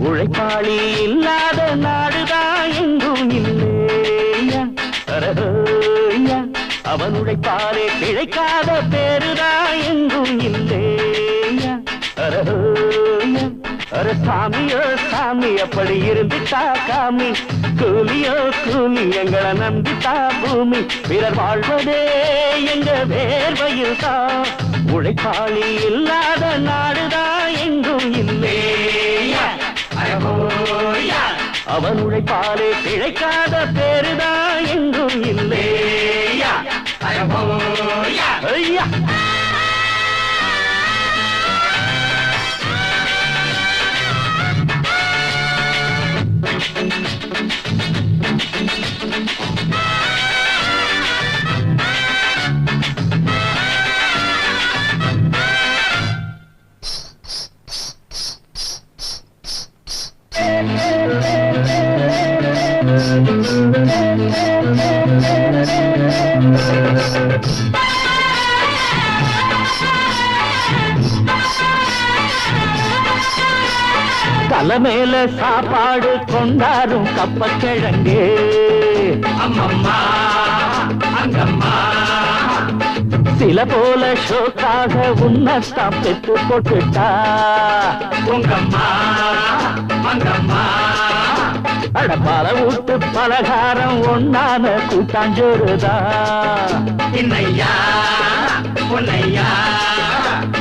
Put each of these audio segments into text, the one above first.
உழைப்பாளி இல்லாத நாடுதான் எங்கும் இல்லையா அரஹோய்யா. அவன் உழைப்பாலே பிழைக்காத பேருதான் எங்கும் இல்லையா அரஹோய்யா. அரு சாமியோ சாமி அப்படி இருந்துட்டா காமி கூலியோ கூலி எங்களை நம்பித்தா பூமி பிறர் வாழ்வதே எங்க வேர்வையில் தான் உழைப்பாளி இல்லாத நாடுதான் எங்கும் இல்லையா அவன் உழைப்பாலே பிழைக்காத பேருதான் எங்கும் இல்லையா? ஐயா. தலை மேல சாப்பாடு கொண்டாரும் கப்பக்கிழங்கு. அம்மம்மா அங்கம்மா. சில போல ஷோக்காக உன்னத்தான் பெற்று போட்டுட்டா உங்கம்மா அங்கம்மா அட பல வீட்டு பலகாரம் ஒன்னான கூட்டாஞ்சோறுதா? இன்னையா உன்னையா.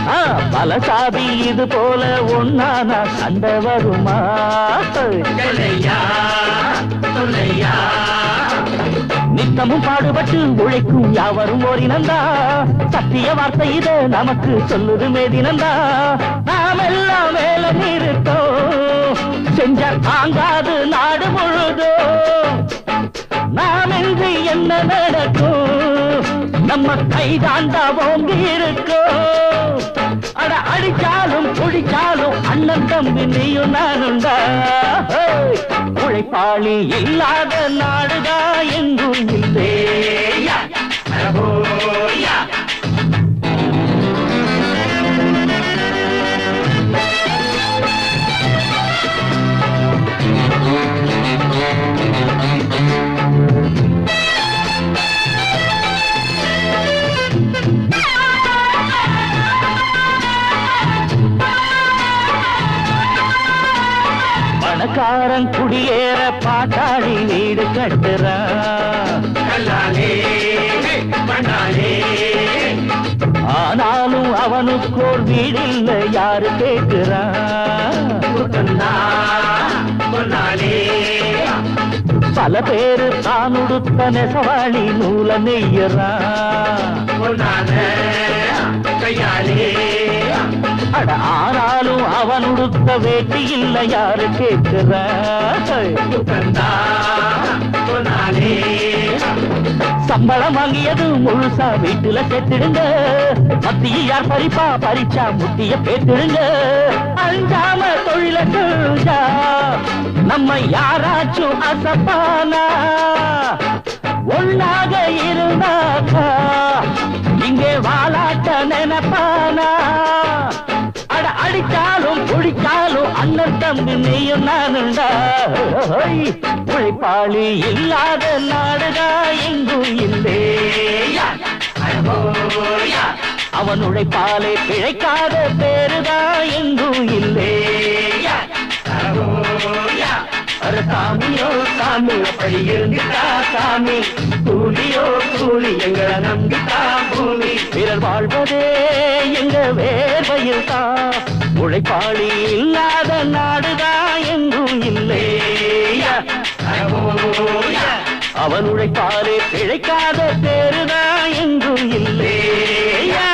ஆ, பல சாதி இது போல ஒன்னான சண்டை வருமா? கஷ்டமும் பாடுபட்டு உழைக்கும் யாவரும் ஓரினந்தா. சத்திய வார்த்தை இது நமக்கு சொல்லுது மேதினந்தா நாம் எல்லாம் மேல நிறுத்தோம் செஞ்ச தாங்காது நாடு முழுதோ. நாம் இன்றி என்ன நடக்கும் நம்ம கைதாண்டா ஓங்கி இருக்கோம் அட அடிச்சாலும் குடிச்சாலும் அண்ணன் தம்பி நீயும் நானுண்டா உழைப்பாளி இல்லாத நாடுதா எங்கும் இல்லையா? பணக்காரன் குடியேற பாட்டாளி வீடு கட்டுறான் ஆனாலும் அவனுக்கோர் வீடில்ல யாரு கேட்கிறான் பல பேரு தான் உடுத்த நெசவாளி நூல நெய்யறான் அட ஆனாலும் அவன் உடுத்த வேட்டி இல்ல யாரு கேட்கிற? சம்பளம் வாங்கியது முழுசா வீட்டுல சேர்த்திடுங்க. மத்திய யார் பறிப்பா? பறிச்சா முத்திய பேத்திடுங்க. அஞ்சாம தொழில செஞ்சா நம்ம யாராச்சும் அசப்பானா? ஒன்னாக இருந்தாக்கா நம்பி நீயும் நானுண்டா உழைப்பாளி இல்லாத நாடுதா எங்கும் இல்லே. அவன் உழைப்பாலே பிழைக்காத பேருதா எங்கும் இல்லே. அழகோயா. சாமியோ சாமி அப்படி இருந்துட்டா சாமி. கூலியோ கூலி எங்களை நம்பிட்டா பூமி. பிறர் வாழ்வதே எங்க வேர்வையில் தான் உழைப்பாளி இல்லாத நாடுதான் எங்கும் இல்லை. அவன் உழைப்பாலே பிழைக்காத தேருதான் எங்கும் இல்லையா